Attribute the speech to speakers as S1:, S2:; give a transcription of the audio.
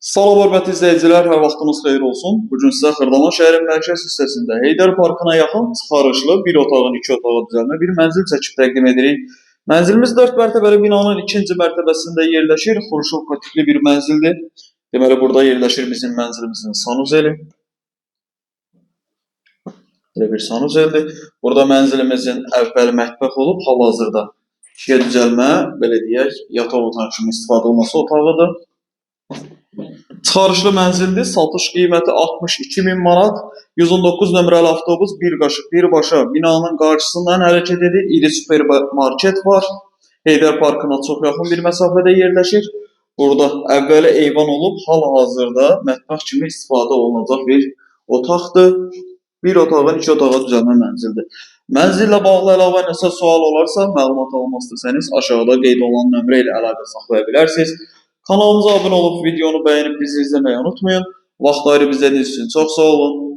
S1: Salam hörmətli izləyicilər, hər vaxtınız xeyir olsun. Bu gün sizə Xırdalan şəhərin mərkəz hissəsində Heydər Parkına yaxın çıxarışlı bir otağın iki otağa düzəlmə bir mənzil çəkib təqdim edirik. Mənzilimiz 4 mərtəbəli binanın ikinci mərtəbəsində yerləşir. Xurşovka tipli bir mənzildir. Deməli burada yerləşir bizim mənzilimizin sanuzeli. Belə bir sanuzeldir. Burada mənzilimizin əvvəl mətbəx olub, hal-hazırda ikiyə düzəlmə, belə deyək, yataq otağı kimi istifadə olunması otağıdır. Çıxarışlı mənzildir. Satış qiyməti 62 min manat. 119 nömrəli avtobus bir qaşıq birbaşa binanın qarşısından hərəkət edir. İri supermarket var. Heydər Parkına çox yaxın bir məsafədə yerləşir. Burada əvvəli eyvan olub, hal-hazırda mətbəx kimi istifadə olunacaq bir otaqdır. Bir otağın iki otağa düzəlmə mənzildir. Mənzillə bağlı əlavə nəsə sual olarsa, məlumat almaq istəsəniz aşağıda qeyd olunan nömrə ilə əlaqə saxlaya bilərsiniz. Kanalımıza abone olup videonu beğenip bizi izlemeyi unutmayın. Vaxtları bizə için çox sağ olun.